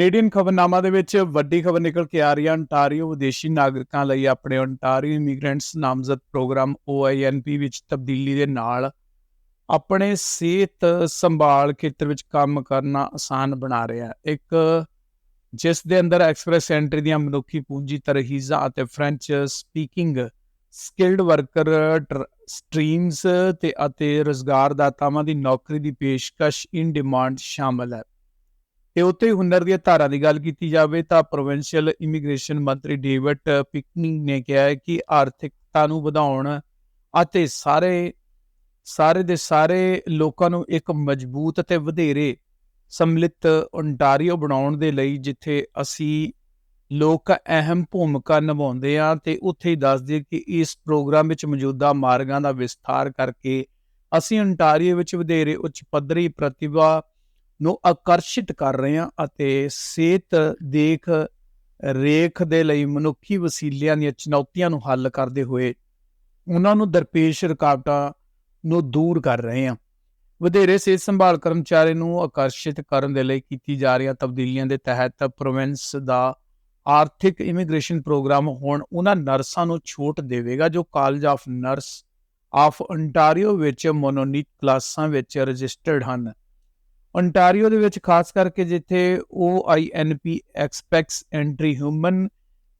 Canadian ਖਬਰਨਾਮਾ ਦੇ ਵਿੱਚ ਵੱਡੀ ਖਬਰ ਨਿਕਲ ਕੇ ਆ ਰਹੀ ਹੈ। ਅੰਟਾਰੀਓ ਵਿਦੇਸ਼ੀ ਨਾਗਰਿਕਾਂ ਲਈ ਆਪਣੇ ਅੰਟਾਰੀਓ ਇਮੀਗ੍ਰੈਂਟਸ ਨਾਮਜ਼ਦ ਪ੍ਰੋਗਰਾਮ OINP ਵਿੱਚ ਤਬਦੀਲੀ ਦੇ ਨਾਲ ਆਪਣੇ ਸਿਹਤ ਸੰਭਾਲ ਖੇਤਰ ਵਿੱਚ ਕੰਮ ਕਰਨਾ ਆਸਾਨ ਬਣਾ ਰਿਹਾ ਹੈ। ਇੱਕ ਜਿਸ ਦੇ ਅੰਦਰ ਐਕਸਪ੍ਰੈਸ ਐਂਟਰੀ ਦੀਆਂ ਮਨੁੱਖੀ ਪੂੰਜੀ ਤਰਹੀਜ਼ਾਂ ਅਤੇ French speaking skilled worker streams ਤੇ ਅਤੇ ਰੋਜ਼ਗਾਰਦਾਤਾਵਾਂ ਦੀ ਨੌਕਰੀ ਦੀ ਪੇਸ਼ਕਸ਼ ਇਨ ਡਿਮਾਂਡ ਸ਼ਾਮਲ ਹੈ। ਤੇ ਉੱਥੇ ਹੁਨਰ ਦੀਆਂ ਧਾਰਾਂ ਦੀ ਗੱਲ ਕੀਤੀ ਜਾਵੇ ਤਾਂ ਪ੍ਰੋਵਿੰਸ਼ੀਅਲ ਇਮੀਗ੍ਰੇਸ਼ਨ ਮੰਤਰੀ ਡੇਵਿਡ ਪਿਕਨਿੰਗ ਨੇ ਕਿਹਾ ਹੈ ਕਿ ਆਰਥਿਕਤਾ ਨੂੰ ਵਧਾਉਣ ਅਤੇ ਸਾਰੇ ਸਾਰੇ ਦੇ ਸਾਰੇ ਲੋਕਾਂ ਨੂੰ ਇੱਕ ਮਜ਼ਬੂਤ ਅਤੇ ਵਧੇਰੇ ਸਮਲਿਤ ਓਨਟਾਰੀਓ ਬਣਾਉਣ ਦੇ ਲਈ ਜਿੱਥੇ ਅਸੀਂ ਲੋਕ ਅਹਿਮ ਭੂਮਿਕਾ ਨਿਭਾਉਂਦੇ ਆ ਤੇ ਉੱਥੇ ਹੀ ਦੱਸ ਦਈਏ ਕਿ ਇਸ ਪ੍ਰੋਗਰਾਮ ਵਿੱਚ ਮੌਜੂਦਾ ਮਾਰਗਾਂ ਦਾ ਵਿਸਥਾਰ ਕਰਕੇ ਅਸੀਂ ਓਨਟਾਰੀਓ ਵਿੱਚ ਵਧੇਰੇ ਉੱਚ ਪੱਧਰੀ ਪ੍ਰਤਿਭਾ ਨੂੰ ਆਕਰਸ਼ਿਤ ਕਰ ਰਹੇ ਹਾਂ ਅਤੇ ਸਿਹਤ ਦੇਖ ਰੇਖ ਦੇ ਲਈ ਮਨੁੱਖੀ ਵਸੀਲਿਆਂ ਦੀਆਂ ਚੁਣੌਤੀਆਂ ਨੂੰ ਹੱਲ ਕਰਦੇ ਹੋਏ ਉਹਨਾਂ ਨੂੰ ਦਰਪੇਸ਼ ਰੁਕਾਵਟਾਂ ਨੂੰ ਦੂਰ ਕਰ ਰਹੇ ਹਾਂ। ਵਧੇਰੇ ਸਿਹਤ ਸੰਭਾਲ ਕਰਮਚਾਰੀ ਨੂੰ ਆਕਰਸ਼ਿਤ ਕਰਨ ਦੇ ਲਈ ਕੀਤੀ ਜਾ ਰਹੀਆਂ ਤਬਦੀਲੀਆਂ ਦੇ ਤਹਿਤ ਪ੍ਰੋਵਿੰਸ ਦਾ ਆਰਥਿਕ ਇਮੀਗ੍ਰੇਸ਼ਨ ਪ੍ਰੋਗਰਾਮ ਹੋਣ ਉਹਨਾਂ ਨਰਸਾਂ ਨੂੰ ਛੋਟ ਦੇਵੇਗਾ, ਜੋ college of nurse of Ontario ਵਿੱਚ ਮੋਨੋਨੀਟ ਕਲਾਸਾਂ ਵਿੱਚ ਰਜਿਸਟਰਡ ਹਨ। ਓਨਟਾਰੀਓ ਦੇ ਵਿੱਚ ਖਾਸ ਕਰਕੇ ਜਿੱਥੇ OINP express entry human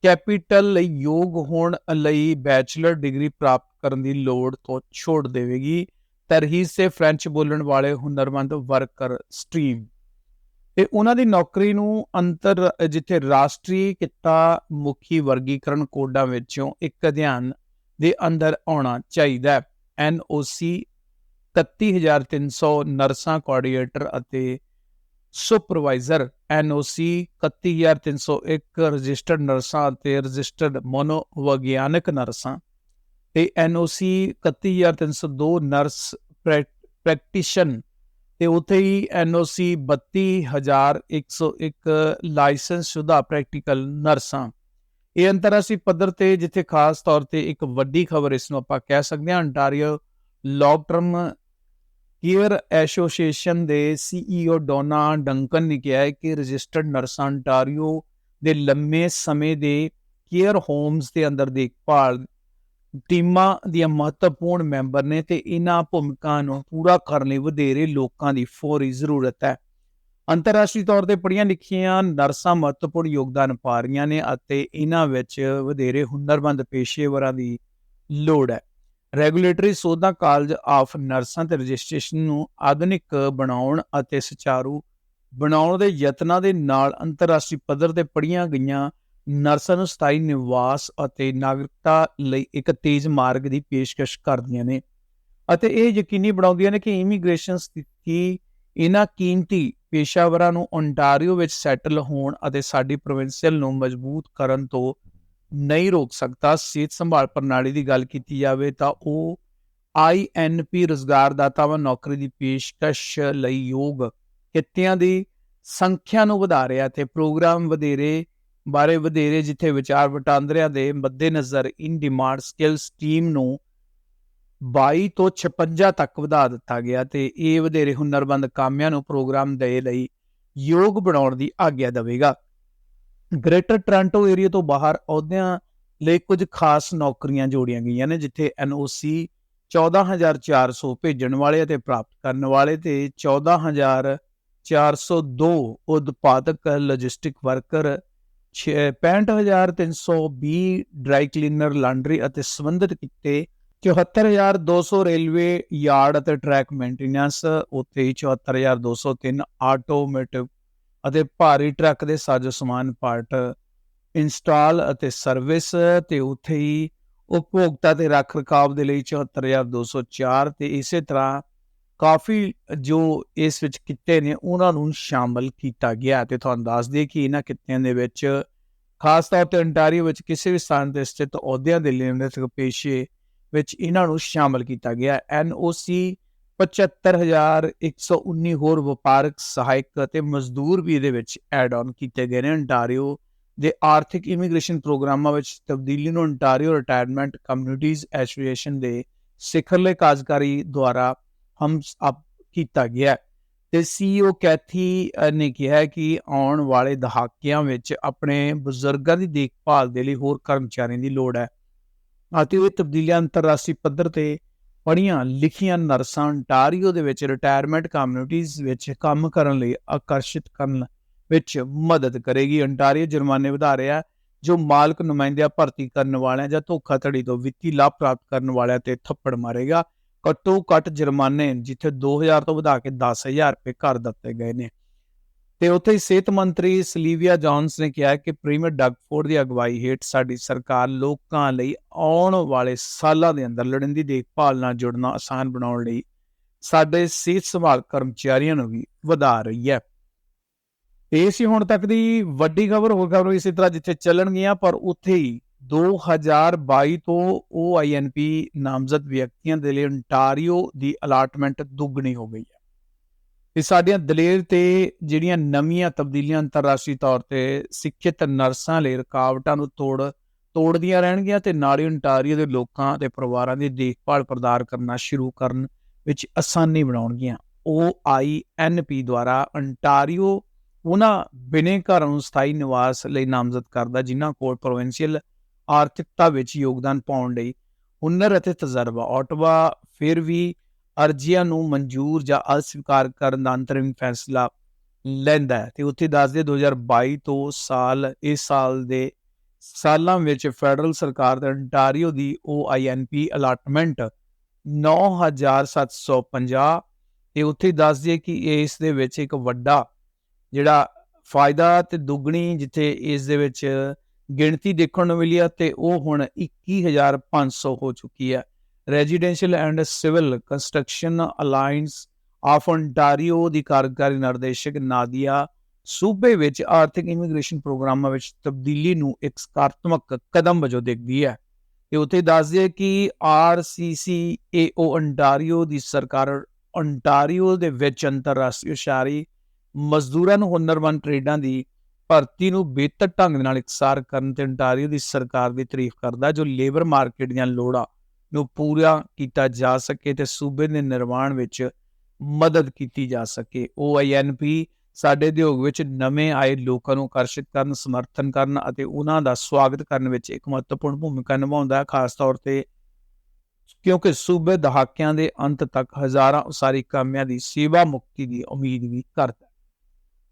capital ਲਈ ਯੋਗ ਹੋਣ ਲਈ ਬੈਚਲਰ ਡਿਗਰੀ ਪ੍ਰਾਪਤ ਕਰਨ ਦੀ ਲੋੜ ਤੋਂ ਛੋੜ ਦੇਵੇਗੀ ਤਰਹੀਜ਼ ਸੇ ਫ੍ਰੈਂਚ ਬੋਲਣ ਵਾਲੇ ਹੁਨਰਮੰਦ ਵਰਕਰ ਸਟ੍ਰੀਮ ਤੇ ਉਹਨਾਂ ਦੀ ਨੌਕਰੀ ਨੂੰ ਅੰਤਰ, ਜਿੱਥੇ ਰਾਸ਼ਟਰੀ ਕਿੱਤਾ ਮੁਖੀ ਵਰਗੀਕਰਨ ਕੋਡਾਂ ਵਿੱਚੋਂ ਇੱਕ ਅਧਿਐਨ ਦੇ ਅੰਦਰ ਆਉਣਾ ਚਾਹੀਦਾ ਹੈ। ਐਨਓਸੀ 31300 ਨਰਸਾਂ ਕੋਆਰਡੀਨੇਟਰ ਅਤੇ ਸੁਪਰਵਾਈਜ਼ਰ ਐਨਓਸੀ 31301 ਰਜਿਸਟਰਡ ਨਰਸਾਂ ਅਤੇ ਰਜਿਸਟਰਡ ਮਨੋਵਿਗਿਆਨਕ ਨਰਸਾਂ। ਤੇ ਐਨਓਸੀ 31302 ਨਰਸ ਪ੍ਰੈਕਟੀਸ਼ਨ ਤੇ ਉਥੇ ਹੀ ਐਨਓਸੀ 32101 ਲਾਇਸੈਂਸ ਸ਼ੁਦਾ ਪ੍ਰੈਕਟੀਕਲ ਨਰਸਾਂ। ਇਹ ਅੰਤਰਰਾਸ਼ਟਰੀ ਪੱਧਰ ਤੇ ਜਿੱਥੇ ਖਾਸ ਤੌਰ ਤੇ ਇੱਕ ਵੱਡੀ ਖਬਰ ਇਸ ਨੂੰ ਆਪਾਂ ਕਹਿ ਸਕਦੇ ਹਾਂ Ontario long term care association ਦੇ ਸੀਈਓ ਡੋਨਾ ਡੰਕਨ ਨੇ ਕਿਹਾ ਹੈ ਕਿ ਰਜਿਸਟਰਡ ਨਰਸਾਂ ਅੰਟਾਰੀਓ ਦੇ ਲੰਮੇ ਸਮੇਂ ਦੇ ਕੇਅਰ ਹੋਮਸ ਦੇ ਅੰਦਰ ਦੇਖਭਾਲ ਟੀਮਾਂ ਦੀਆਂ ਮਹੱਤਵਪੂਰਨ ਮੈਂਬਰ ਨੇ ਤੇ ਇਹਨਾਂ ਭੂਮਿਕਾ ਨੂੰ ਪੂਰਾ ਕਰਨ ਲਈ ਵਧੇਰੇ ਲੋਕਾਂ ਦੀ ਫੌਰੀ ਜ਼ਰੂਰਤ ਹੈ। ਅੰਤਰਰਾਸ਼ਟਰੀ ਤੌਰ ਤੇ ਪੜ੍ਹੀਆਂ ਲਿਖੀਆਂ ਨਰਸਾਂ ਮਹੱਤਵਪੂਰਨ ਯੋਗਦਾਨ ਪਾ ਰਹੀਆਂ ਨੇ ਅਤੇ ਇਹਨਾਂ ਵਿੱਚ ਵਧੇਰੇ ਹੁਨਰਮੰਦ ਪੇਸ਼ੇਵਰਾਂ ਦੀ ਲੋੜ ਹੈ। ਰੈਗੂਲੇਟਰੀ ਸੋਧਾਂ ਕਾਲਜ ਆਫ ਨਰਸਾਂ ਤੇ ਰਜਿਸਟ੍ਰੇਸ਼ਨ ਨੂੰ ਆਧੁਨਿਕ ਬਣਾਉਣ ਅਤੇ ਸੁਚਾਰੂ ਬਣਾਉਣ ਦੇ ਯਤਨਾਂ ਦੇ ਨਾਲ ਅੰਤਰਰਾਸ਼ਟਰੀ ਪੱਧਰ ਤੇ ਪੜ੍ਹੀਆਂ ਗਈਆਂ ਨਰਸਾਂ ਨੂੰ ਸਥਾਈ ਨਿਵਾਸ ਅਤੇ ਨਾਗਰਿਕਤਾ ਲਈ ਇੱਕ ਤੇਜ਼ ਮਾਰਗ ਦੀ ਪੇਸ਼ਕਸ਼ ਕਰਦੀਆਂ ਨੇ। ਅਤੇ ਇਹ ਯਕੀਨੀ ਬਣਾਉਂਦੀਆਂ ਨੇ ਕਿ ਇਮੀਗ੍ਰੇਸ਼ਨ ਸਥਿਤੀ ਇਹਨਾਂ ਕੀਮਤੀ ਪੇਸ਼ਾਵਰਾਂ ਨੂੰ ਓਨਟਾਰੀਓ ਵਿੱਚ ਸੈਟਲ ਹੋਣ ਅਤੇ ਸਾਡੀ ਪ੍ਰੋਵਿੰਸ਼ੀਅਲ ਨੂੰ ਮਜ਼ਬੂਤ ਕਰਨ ਤੋਂ ਨਹੀਂ ਰੋਕ ਸਕਦਾ, ਸਿਹਤ ਸੰਭਾਲ ਪ੍ਰਣਾਲੀ ਦੀ ਗੱਲ ਕੀਤੀ ਜਾਵੇ ਤਾਂ ਉਹ ਆਈਐਨਪੀ ਰੋਜ਼ਗਾਰਦਾਤਾਵਾਂ ਨੌਕਰੀ ਦੀ ਪੇਸ਼ਕਸ਼ ਲਈ ਯੋਗ ਕਿੱਤਿਆਂ ਦੀ ਸੰਖਿਆ ਨੂੰ ਵਧਾ ਰਿਹਾ ਤੇ ਪ੍ਰੋਗਰਾਮ ਵਧੇਰੇ ਬਾਰੇ ਵਧੇਰੇ ਜਿੱਥੇ ਵਿਚਾਰ ਵਟਾਂਦਰਿਆਂ ਦੇ ਮੱਦੇਨਜ਼ਰ ਇਨ ਡਿਮਾਂਡ ਸਕਿੱਲਸ ਟੀਮ ਨੂੰ 22 ਤੋਂ 56 ਤੱਕ ਵਧਾ ਦਿੱਤਾ ਗਿਆ ਤੇ ਇਹ ਵਧੇਰੇ ਹੁਨਰਮੰਦ ਕਾਮਿਆਂ ਨੂੰ ਪ੍ਰੋਗਰਾਮ ਦੇ ਲਈ ਯੋਗ ਬਣਾਉਣ ਦੀ ਆਗਿਆ ਦੇਵੇਗਾ। ਗ੍ਰੇਟਰ ਟ੍ਰਾਂਟੋ ਏਰੀਆ ਤੋਂ ਬਾਹਰ ਅਹੁਦਿਆਂ ਲਈ ਕੁਝ ਖਾਸ ਨੌਕਰੀਆਂ ਜੋੜੀਆਂ ਗਈਆਂ ਨੇ, ਜਿੱਥੇ ਐਨਓਸੀ 14400 ਭੇਜਣ ਵਾਲੇ ਅਤੇ ਪ੍ਰਾਪਤ ਕਰਨ ਵਾਲੇ ਤੇ 14402 ਉਤਪਾਦਕ logistic worker 65320 dry cleaner laundry ਅਤੇ ਸੰਬੰਧਿਤ ਕਿੱਤੇ 74200 ਰੇਲਵੇ ਯਾਰਡ ਅਤੇ ਟਰੈਕ ਮੇਨਟੇਨੈਂਸ ਉੱਤੇ 74203 ਆਟੋਮੇਟਿਵ ਅਤੇ ਭਾਰੀ ਟਰੱਕ ਦੇ ਸਾਜ਼ੋ ਸਮਾਨ ਪਾਰਟ ਇੰਸਟਾਲ ਅਤੇ ਸਰਵਿਸ ਤੇ ਉੱਥੇ ਹੀ ਉਪਭੋਗਤਾ ਤੇ ਰੱਖ ਰਖਾਵ ਦੇ ਲਈ 74204 ਤੇ ਇਸੇ ਤਰ੍ਹਾਂ ਕਾਫੀ ਜੋ ਇਸ ਵਿੱਚ ਕਿੱਤੇ ਨੇ, ਉਹਨਾਂ ਨੂੰ ਸ਼ਾਮਲ ਕੀਤਾ ਗਿਆ ਤੇ ਤੁਹਾਨੂੰ ਦੱਸ ਦਈਏ ਕਿ ਇਹਨਾਂ ਕਿੱਤਿਆਂ ਦੇ ਵਿੱਚ ਖਾਸ ਤੌਰ ਤੇ ਅੰਟਾਰੀਓ ਵਿੱਚ ਕਿਸੇ ਵੀ ਸਥਾਨ ਤੇ ਸਥਿਤ ਅਹੁਦਿਆਂ ਦੇ ਨਿਰਣਿਤ ਪੇਸ਼ੇ ਵਿੱਚ ਇਹਨਾਂ ਨੂੰ ਸ਼ਾਮਲ ਕੀਤਾ ਗਿਆ ਐਨਓਸੀ 75119 ਹੋਰ ਵਪਾਰਕ ਸਹਾਇਕ ਅਤੇ ਮਜ਼ਦੂਰ ਵੀ ਇਹਦੇ ਵਿੱਚ ਐਡ ਆਨ ਕੀਤੇ ਗਏ ਨੇ। ਅੰਟਾਰੀਓ ਦੇ ਆਰਥਿਕ ਇਮੀਗ੍ਰੇਸ਼ਨ ਪ੍ਰੋਗਰਾਮਾਂ ਵਿੱਚ ਤਬਦੀਲੀ ਨੂੰ ਅੰਟਾਰੀਓ ਰਿਟਾਇਰਮੈਂਟ ਕਮਿਊਨਿਟੀਜ਼ ਐਸੋਸੀਏਸ਼ਨ ਦੇ ਸਿਖਰਲੇ ਕਾਰਜਕਾਰੀ ਦੁਆਰਾ ਹਮਸ ਅਪ ਕੀਤਾ ਗਿਆ ਤੇ ਸੀਈਓ ਕੈਥੀ ਨੇ ਕਿਹਾ ਕਿ ਆਉਣ ਵਾਲੇ ਦਹਾਕਿਆਂ ਵਿੱਚ ਆਪਣੇ ਬਜ਼ੁਰਗਾਂ ਦੀ ਦੇਖਭਾਲ ਦੇ ਲਈ ਹੋਰ ਕਰਮਚਾਰੀਆਂ ਦੀ ਲੋੜ ਹੈ ਅਤੇ ਇਹ ਤਬਦੀਲੀਆਂ ਅੰਤਰਰਾਸ਼ਟਰੀ ਪੱਧਰ ਤੇ ਪੜ੍ਹੀਆਂ ਲਿਖੀਆਂ ਨਰਸਾਂ ontario ਦੇ ਵਿੱਚ ਰਿਟਾਇਰਮੈਂਟ ਕਮਿਊਨਿਟੀਜ਼ ਵਿੱਚ ਕੰਮ ਕਰਨ ਲਈ ਆਕਰਸ਼ਿਤ ਕਰਨ ਵਿੱਚ ਮਦਦ ਕਰੇਗੀ। Ontario ਜੁਰਮਾਨੇ ਵਧਾ ਰਿਹਾ ਹੈ, ਜੋ ਮਾਲਕ ਨੁਮਾਇੰਦਿਆਂ ਭਰਤੀ ਕਰਨ ਵਾਲਿਆਂ ਜਾਂ ਧੋਖਾਧੜੀ ਤੋਂ ਵਿੱਤੀ ਲਾਭ ਪ੍ਰਾਪਤ ਕਰਨ ਵਾਲਿਆਂ ਤੇ ਥੱਪੜ ਮਾਰੇਗਾ। ਘੱਟੋ ਘੱਟ ਜੁਰਮਾਨੇ ਜਿੱਥੇ 2000 ਤੋਂ ਵਧਾ ਕੇ 10000 ਰੁਪਏ ਕਰ ਦਿੱਤੇ ਗਏ ਨੇ। ਤੇ ਉੱਥੇ ਹੀ ਸਿਹਤ ਮੰਤਰੀ ਸਲੀਵੀਆ ਜੌਨਸ ਨੇ ਕਿਹਾ ਕਿ ਪ੍ਰੀਮੀਅਰ ਡਗਫੋਰਡ ਦੀ ਅਗਵਾਈ ਹੇਠ ਸਾਡੀ ਸਰਕਾਰ ਲੋਕਾਂ ਲਈ ਆਉਣ ਵਾਲੇ ਸਾਲਾਂ ਦੇ ਅੰਦਰ ਲੋੜੀਂਦੀ ਦੇਖਭਾਲ ਨਾਲ ਜੁੜਨਾ ਆਸਾਨ ਬਣਾਉਣ ਲਈ ਸਾਡੇ ਸਿਹਤ ਸੰਭਾਲ ਕਰਮਚਾਰੀਆਂ ਨੂੰ ਵੀ ਵਧਾ ਰਹੀ ਹੈ। ਇਹ ਸੀ ਹੁਣ ਤੱਕ ਦੀ ਵੱਡੀ ਖਬਰ, ਹੋਰ ਖਬਰ ਇਸੇ ਤਰ੍ਹਾਂ ਜਿੱਥੇ ਚੱਲਣਗੀਆਂ, ਪਰ ਉੱਥੇ ਹੀ 2022 ਤੋਂ OINP ਨਾਮਜ਼ਦ ਵਿਅਕਤੀਆਂ ਦੇ ਲਈ ontario ਦੀ ਅਲਾਟਮੈਂਟ ਦੁੱਗਣੀ ਹੋ ਗਈ ਹੈ। ਇਹ ਸਾਡੀਆਂ ਦਲੇਰ ਤੇ ਜਿਹੜੀਆਂ ਨਵੀਆਂ ਤਬਦੀਲੀਆਂ ਅੰਤਰਰਾਸ਼ਟਰੀ ਤੌਰ ਤੇ ਸਿੱਖਿਅਤ ਨਰਸਾਂ ਲਈ ਰੁਕਾਵਟਾਂ ਨੂੰ ਤੋੜ, ਤੋੜਦੀਆਂ ਰਹਿਣਗੀਆਂ ਤੇ ਨਾਲੇ ontario ਦੇ ਲੋਕਾਂ ਤੇ ਪਰਿਵਾਰਾਂ ਦੀ ਦੇਖਭਾਲ ਪ੍ਰਦਾਨ ਕਰਨਾ ਸ਼ੁਰੂ ਕਰਨ ਵਿੱਚ ਆਸਾਨੀ ਬਣਾਉਣਗੀਆਂ। OINP ਦੁਆਰਾ ਅੰਟਾਰੀਓ ਉਹਨਾਂ ਬਿਨੇਕਾਰਾਂ ਨੂੰ ਸਥਾਈ ਨਿਵਾਸ ਲਈ ਨਾਮਜ਼ਦ ਕਰਦਾ, ਜਿਨ੍ਹਾਂ ਕੋਲ ਪ੍ਰੋਵਿੰਸ਼ੀਅਲ ਆਰਥਿਕਤਾ ਵਿੱਚ ਯੋਗਦਾਨ ਪਾਉਣ ਲਈ ਹੁਨਰ ਅਤੇ ਤਜਰਬਾ। ਆਟਵਾ ਫਿਰ ਵੀ ਅਰਜ਼ੀਆਂ ਨੂੰ ਮਨਜ਼ੂਰ ਜਾਂ ਅਸਵੀਕਾਰ ਕਰਨ ਦਾ ਅੰਤਰਿਮ ਫੈਸਲਾ ਲੈਂਦਾ ਹੈ ਤੇ ਉੱਥੇ ਦੱਸਦੇ 2022 ਤੋਂ ਸਾਲ, ਇਸ ਸਾਲ ਦੇ ਸਾਲਾਂ ਵਿੱਚ ਫੈਡਰਲ ਸਰਕਾਰ ਦੇ ਅੰਟਾਰੀਓ ਦੀ OINP ਅਲਾਟਮੈਂਟ 9750 ਤੇ ਉੱਥੇ ਦੱਸਦੇ ਕਿ ਇਸ ਦੇ ਵਿੱਚ ਇੱਕ ਵੱਡਾ ਜਿਹੜਾ ਫਾਇਦਾ ਤੇ ਦੁੱਗਣੀ ਜਿੱਥੇ ਇਸ ਦੇ ਵਿੱਚ ਗਿਣਤੀ ਦੇਖਣ ਨੂੰ ਮਿਲੀ ਆ ਤੇ ਉਹ ਹੁਣ 21500 ਹੋ ਚੁੱਕੀ ਹੈ। Residential and civil construction alliance of ontario ਦੀ ਕਾਰਜਕਾਰੀ ਨਿਰਦੇਸ਼ਕ ਨਾਦੀਆ ਸੂਬੇ ਵਿੱਚ ਆਰਥਿਕ ਇਮੀਗ੍ਰੇਸ਼ਨ ਪ੍ਰੋਗਰਾਮਾਂ ਵਿੱਚ ਤਬਦੀਲੀ ਨੂੰ ਇੱਕ ਸਕਾਰਾਤਮਕ ਕਦਮ ਵਜੋਂ ਦੇਖਦੀ ਹੈ। ਤੇ ਉੱਥੇ ਦੱਸਦੀ ਹੈ ਕਿ RCCAO ontario ਦੀ ਸਰਕਾਰ ontario ਦੇ ਵਿੱਚ ਅੰਤਰਰਾਸ਼ਟਰੀ ਉਸਾਰੀ ਮਜ਼ਦੂਰਾਂ ਨੂੰ ਹੁਨਰਮੰਦ ਟ੍ਰੇਡਾਂ ਦੀ ਭਰਤੀ ਨੂੰ ਬਿਹਤਰ ਢੰਗ ਨਾਲ ਇਕਸਾਰ ਕਰਨ ਤੇ ontario ਦੀ ਸਰਕਾਰ ਦੀ ਤਾਰੀਫ ਕਰਦਾ ਜੋ ਲੇਬਰ ਮਾਰਕੀਟ ਦੀਆਂ ਲੋੜਾਂ ਨੂੰ ਪੂਰਾ ਕੀਤਾ ਜਾ ਸਕੇ ਤੇ ਸੂਬੇ ਦੇ ਨਿਰਮਾਣ ਵਿੱਚ ਮਦਦ ਕੀਤੀ ਜਾ ਸਕੇ। OINP ਸਾਡੇ ਉਦਯੋਗ ਵਿੱਚ ਨਵੇਂ ਆਏ ਲੋਕਾਂ ਨੂੰ ਆਕਰਸ਼ਿਤ ਕਰਨ, ਸਮਰਥਨ ਕਰਨ ਅਤੇ ਉਹਨਾਂ ਦਾ ਸਵਾਗਤ ਕਰਨ ਵਿੱਚ ਇੱਕ ਮਹੱਤਵਪੂਰਨ ਭੂਮਿਕਾ ਨਿਭਾਉਂਦਾ ਹੈ, ਖਾਸ ਤੌਰ ਤੇ ਕਿਉਂਕਿ ਸੂਬੇ ਦਹਾਕਿਆਂ ਦੇ ਅੰਤ ਤੱਕ ਹਜ਼ਾਰਾਂ ਉਸਾਰੀ ਕਾਮਿਆਂ ਦੀ ਸੇਵਾ ਮੁਕਤੀ ਦੀ ਉਮੀਦ ਵੀ ਕਰਦਾ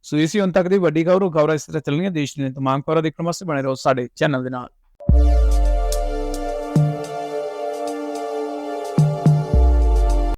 ਸੋ ਇਸੇ ਹੁਣ ਤੱਕ ਦੀ ਵੱਡੀ ਖਬਰ। ਖਬਰਾਂ ਇਸ ਤਰ੍ਹਾਂ ਚੱਲਣੀਆਂ। ਦੇਸ਼ ਦੀਆਂ ਤਮਾਮ ਖਬਰਾਂ ਦੇਖਣ ਵਾਸਤੇ ਬਣੇ ਰਹੋ ਸਾਡੇ ਚੈਨਲ ਦੇ ਨਾਲ।